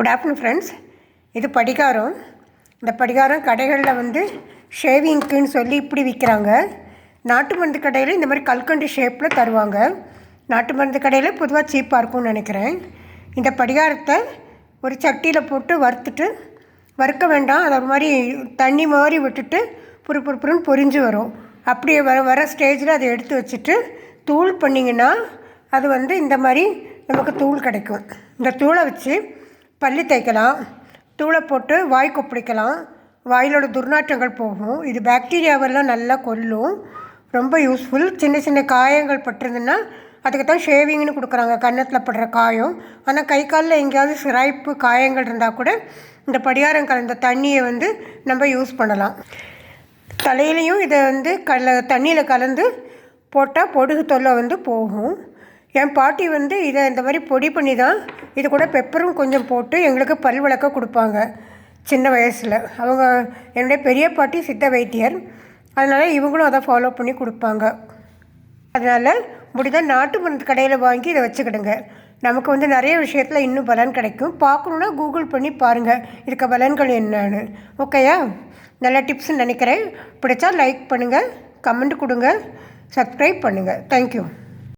Good afternoon friends இது படிகாரம். இந்த படிகாரம் கடைகளில் வந்து ஷேவிங்க்குன்னு சொல்லி இப்படி விற்கிறாங்க நாட்டு மருந்து கடையில் இந்த மாதிரி கல்கண்டு ஷேப்பில் தருவாங்க. நாட்டு மருந்து கடையில் பொதுவாக சீப்பாக இருக்கும்னு நினைக்கிறேன். இந்த படிகாரத்தை ஒரு சட்டியில் போட்டு வறுத்துட்டு வறுக்க வேண்டாம். அது ஒரு மாதிரி தண்ணி மாதிரி விட்டுட்டு புரு புரு புருன்னு பொரிஞ்சு வரும். அப்படியே வர வர ஸ்டேஜில் அதை எடுத்து வச்சுட்டு தூள் பண்ணிங்கன்னா அது வந்து இந்த மாதிரி நமக்கு தூள் கிடைக்கும். இந்த தூளை வச்சு பல்லி தேய்க்கலாம் தூளை போட்டு வாய் கொப்பளிக்கலாம் வாயிலோட துர்நாற்றங்கள் போகும். இது பாக்டீரியாவெல்லாம் நல்லா கொல்லும். ரொம்ப யூஸ்ஃபுல் சின்ன சின்ன காயங்கள் பட்டிருந்துன்னா அதுக்கு தான் ஷேவிங்னு கொடுக்குறாங்க. கன்னத்தில் படுற காயம். ஆனால் கை காலில் எங்கேயாவது சிராய்ப்பு காயங்கள் இருந்தால் கூட இந்த படிகாரம் கலந்த தண்ணியை வந்து நம்ம யூஸ் பண்ணலாம். தலையிலையும் இதை வந்து கல தண்ணியில் கலந்து போட்டால் பொடுகு தொல்லை வந்து போகும். என் பாட்டி வந்து இதை இந்த மாதிரி பொடி பண்ணி தான் இது கூட பெப்பரும் கொஞ்சம் போட்டு எங்களுக்கு பல் விளக்க கொடுப்பாங்க. சின்ன வயசில். அவங்க என்னுடைய பெரிய பாட்டி சித்த வைத்தியர். அதனால் இவங்களும் அதை ஃபாலோ பண்ணி கொடுப்பாங்க. அதனால் முடிந்தால் நாட்டு மருந்து கடையில் வாங்கி இதை வச்சுக்கிடுங்க. நமக்கு வந்து நிறைய விஷயத்தில் இன்னும் பலன் கிடைக்கும். பார்க்கணுன்னா கூகுள் பண்ணி பாருங்கள் இதுக்கு பலன்கள் என்னன்னு. ஓகேயா நல்ல டிப்ஸ்ன்னு நினைக்கிறேன். பிடிச்சா லைக் பண்ணுங்கள் கமெண்ட் கொடுங்க. சப்ஸ்கிரைப் பண்ணுங்கள் தேங்க்யூ